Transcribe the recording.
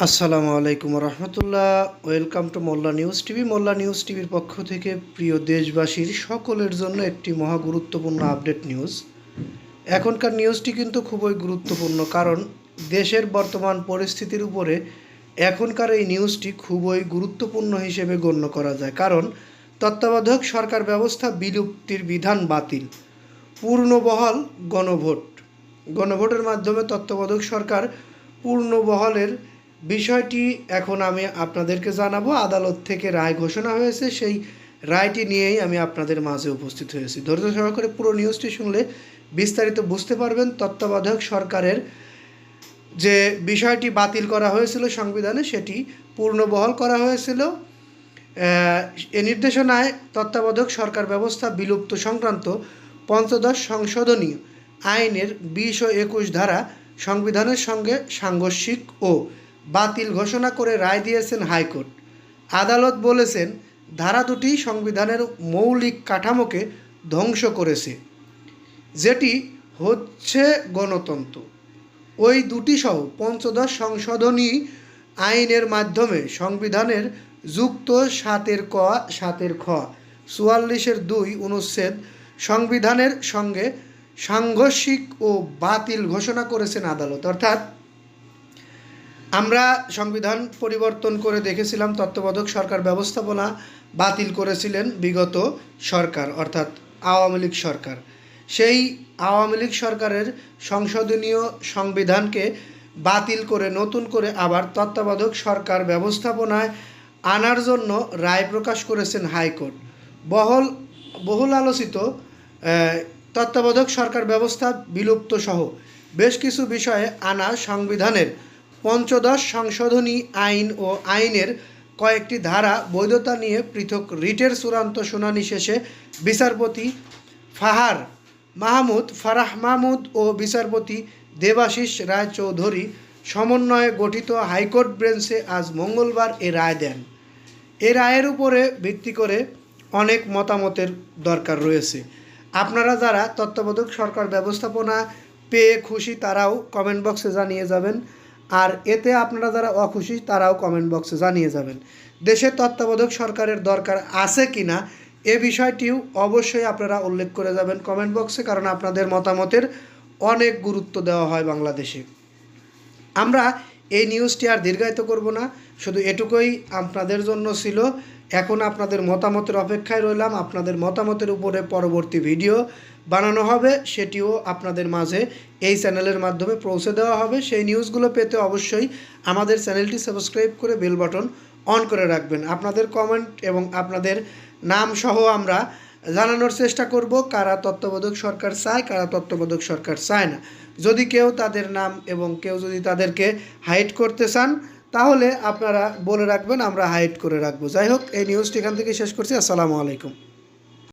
আসসালামু আলাইকুম রহমতুল্লাহ। Welcome to Molla news TV. Molla news টিভির পক্ষ থেকে প্রিয় দেশবাসীর সকলের জন্য একটি মহা গুরুত্বপূর্ণ আপডেট নিউজ। এখনকার নিউজটি কিন্তু খুবই গুরুত্বপূর্ণ কারণ দেশের বর্তমান পরিস্থিতির উপরে এখনকার এই নিউজটি খুবই গুরুত্বপূর্ণ হিসেবে গণ্য করা যায়। কারণ তত্ত্বাবধায়ক সরকার ব্যবস্থা বিলুপ্তির বিধান বাতিল। পূর্ণবহাল গণভোট। গণভোটের মাধ্যমে তত্ত্বাবধায়ক সরকার পূর্ণবহালের বিষয়টি এখন আমি আপনাদেরকে জানাব। আদালত থেকে রায় ঘোষণা হয়েছে, সেই রায়টি নিয়েই আমি আপনাদের মাঝে উপস্থিত হয়েছি। ধৈর্য সহকারে পুরো নিউজটি শুনলে বিস্তারিত বুঝতে পারবেন। তত্ত্বাবধায়ক সরকারের যে বিষয়টি বাতিল করা হয়েছিল সংবিধানে, সেটি পূর্ণবহাল করা হয়েছিল। এ নির্দেশনায় তত্ত্বাবধায়ক সরকার ব্যবস্থা বিলুপ্ত সংক্রান্ত পঞ্চদশ সংশোধনী আইনের বিশ ও একুশ ধারা সংবিধানের সঙ্গে সাংঘর্ষিক ও বাতিল ঘোষণা করে রায় দিয়েছেন হাইকোর্ট। আদালত বলেছেন, ধারা দুটি সংবিধানের মৌলিক কাঠামোকে ধ্বংস করেছে, যেটি হচ্ছে গণতন্ত্র। ওই দুটি সহ পঞ্চদশ সংশোধনী আইনের মাধ্যমে সংবিধানের যুক্ত সাতের ক, সাতের খ, চুয়াল্লিশের দুই অনুচ্ছেদ সংবিধানের সঙ্গে সাংঘর্ষিক ও বাতিল ঘোষণা করেছেন আদালত। অর্থাৎ আমরা সংবিধান পরিবর্তন করে দেখেছিলাম তত্ত্বাবধায়ক সরকার ব্যবস্থাপনা বাতিল করেছিলেন বিগত সরকার অর্থাৎ আওয়ামী লীগ সরকার। সেই আওয়ামী লীগ সরকারের সংশোধনীয় সংবিধানকে বাতিল করে নতুন করে আবার তত্ত্বাবধায়ক সরকার ব্যবস্থাপনায় আনার জন্য রায় প্রকাশ করেছেন হাইকোর্ট। বহল বহুল আলোচিত আহ, তত্ত্বাবধায়ক সরকার ব্যবস্থা বিলুপ্ত সহ বেশ কিছু বিষয়ে আনা সংবিধানের পঞ্চদশ সংশোধনী আইন ও আইনের কয়েকটি ধারা বৈধতা নিয়ে পৃথক রিটের চূড়ান্ত শুনানি শেষে বিচারপতি ফাহার মাহমুদ, ফারাহ মাহমুদ ও বিচারপতি দেবাশিস রায় চৌধুরী সমন্বয়ে গঠিত হাইকোর্ট বেঞ্চে আজ মঙ্গলবার এ রায় দেন। এ রায়ের উপরে ভিত্তি করে অনেক মতামতের দরকার রয়েছে। আপনারা যারা তত্ত্বাবধায়ক সরকার ব্যবস্থাপনা পেয়ে খুশি তারাও কমেন্ট বক্সে জানিয়ে যাবেন। আর এতে আপনারা যারা অখুশি, তারাও কমেন্ট বক্সে জানিয়ে যাবেন। দেশে তত্ত্বাবধায়ক সরকারের দরকার আছে কি না, এ বিষয়টিও অবশ্যই আপনারা উল্লেখ করে যাবেন কমেন্ট বক্সে কারণ আপনাদের মতামতের অনেক গুরুত্ব দেওয়া হয় বাংলাদেশে। আমরা এই নিউজটি আর দীর্ঘায়িত করব না। শুধু এটুকুই আপনাদের জন্য ছিল। এখন আপনাদের মতামতের অপেক্ষায় রইলাম। আপনাদের মতামতের উপরে পরবর্তী ভিডিও বানানো হবে। সেটিও আপনাদের মাঝে এই চ্যানেলের মাধ্যমে পৌঁছে দেওয়া হবে। সেই নিউজগুলো পেতে অবশ্যই আমাদের চ্যানেলটি সাবস্ক্রাইব করে বেল বাটন অন করে রাখবেন। আপনাদের কমেন্ট এবং আপনাদের নাম সহ আমরা জানানোর চেষ্টা করব, কারা তত্ত্ববোধক সরকার চায়, কারা তত্ত্ববোধক সরকার চায় না। যদি কেউ তাদের নাম এবং কেউ যদি তাদেরকে হাইড করতে চান, তাহলে আপনারা বলে রাখবেন, আমরা হাইড করে রাখব। যাই হোক, এই নিউজটি এখান থেকে শেষ করছি। আসসালামু আলাইকুম।